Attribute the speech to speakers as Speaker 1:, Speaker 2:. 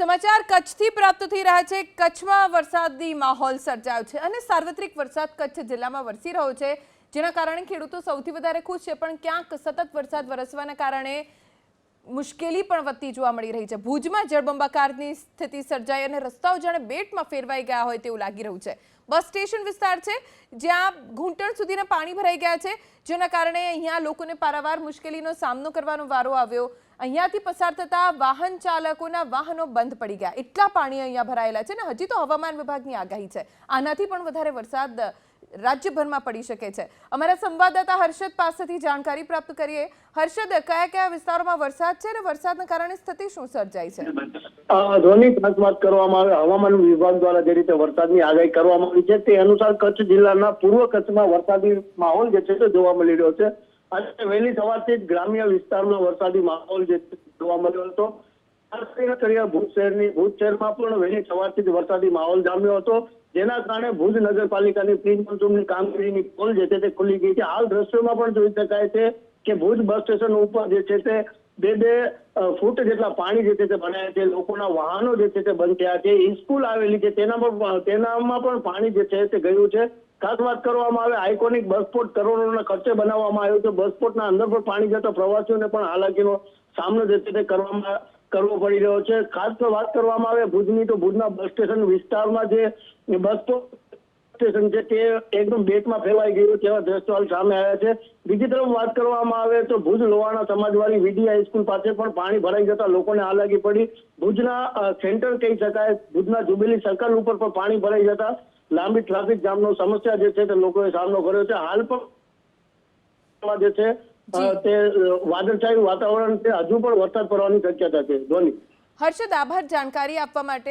Speaker 1: સમાચાર કચ્છથી પ્રાપ્ત થઈ રહ્યા છે. કચ્છમાં વરસાદી માહોલ સર્જાયો છે અને સાર્વત્રિક વરસાદ કચ્છ જિલ્લામાં વરસી રહ્યો છે. જેના કારણે ખેડૂતો સૌથી વધારે ખુશ છે. પણ ક્યાંક સતત વરસાદ વરસવાના કારણે મુશ્કેલી પણ વધતી જોવા મળી રહી છે. ભુજમાં જળબંબાકારની સ્થિતિ સર્જાઈ અને રસ્તાઓ જાણે બેટમાં ફેરવાઈ ગયા હોય તેવું લાગી રહ્યું છે. બસ સ્ટેશન વિસ્તાર છે, જ્યાં ઘૂંટણ સુધીના પાણી ભરાઈ ગયા છે, જેના કારણે અહીંયા લોકોને પારાવાર મુશ્કેલીનો સામનો કરવાનો વારો આવ્યો. અહીંયાથી પસાર થતા વાહન ચાલકોના વાહનો બંધ પડી ગયા. એટલા પાણી અહીંયા ભરાયેલા છે ને હજી તો હવામાન વિભાગની આગાહી છે. આનાથી પણ વધારે વરસાદ રાજ્યભરમાં પડી શકે છે. અમારા સંવાદદાતા હર્ષદ પાસેથી જાણકારી પ્રાપ્ત કરીએ. હર્ષદ, કયા કયા વિસ્તારોમાં વરસાદ છે અને વરસાદના કારણે સ્થિતિ શું સર્જાઈ છે?
Speaker 2: ધોની ખાસ વાત કરવામાં આવે, હવામાન વિભાગ દ્વારા જે રીતે વરસાદની આગાહી કરવામાં આવી છે, તે અનુસાર કચ્છ જિલ્લાના પૂર્વ કચ્છમાં વરસાદી માહોલ જે છે તે જોવા મળી રહ્યો છે. અને વહેલી સવારથી જ ગ્રામ્ય વિસ્તારમાં વરસાદી માહોલ જે જોવા મળ્યો હતો. ભુજ શહેરની, ભુજ શહેરમાં પણ વહેલી સવારથી જ વરસાદી માહોલ જામ્યો હતો. જેના કારણે ભુજ નગરપાલિકાની પ્રી મોન્સૂનની કામગીરીની પોલ જે છે તે ખુલી ગઈ છે. હાલ દ્રશ્યોમાં પણ જોઈ શકાય છે કે ભુજ બસ સ્ટેશન ઉપર જે છે તે બે બે ફૂટ જેટલા પાણી જે છે તે ભરાયા છે. લોકોના વાહનો જે છે તે બંધ થયા છે. સ્કૂલ આવેલી છે. તેના પર તેનામાં પણ પાણી જે છે તે ગયું છે. ખાસ વાત કરવામાં આવે, આઇકોનિક બસપોર્ટ કરોડોના ખર્ચે બનાવવામાં આવ્યો છે. બસપોર્ટના અંદર પણ પાણી જતા પ્રવાસીઓને પણ હાલાકીનો સામનો જે છે તે કરવામાં કરવો પડી રહ્યો છે. ખાસ તો વાત કરવામાં આવે, ભુજની તો ભુજના બસ સ્ટેશન વિસ્તારમાં જે બસ સ્ટેશન છે તે એકદમ બેટમાં ફેલાઈ ગયું તેવા દ્રશ્યો સામે આવ્યા છે. બીજી તરફ વાત કરવામાં આવે તો ભુજ લોહાણા સમાજવાળી વીડી હાઈસ્કૂલ પાસે પણ પાણી ભરાઈ જતા લોકોને હાલાકી પડી. ભુજના સેન્ટર કહી શકાય, ભુજના જુબેલી સર્કલ ઉપર પણ પાણી ભરાઈ જતા લાંબી ટ્રાફિક જામનો સમસ્યા જે છે તે લોકોએ સામનો કર્યો છે. હાલ પણ જે છે તે વાદળછાયું વાતાવરણ છે હજુ પણ વરસાદ પડવાની શક્યતા છે ધોની
Speaker 1: હર્ષદ આભાર જાણકારી આપવા માટે.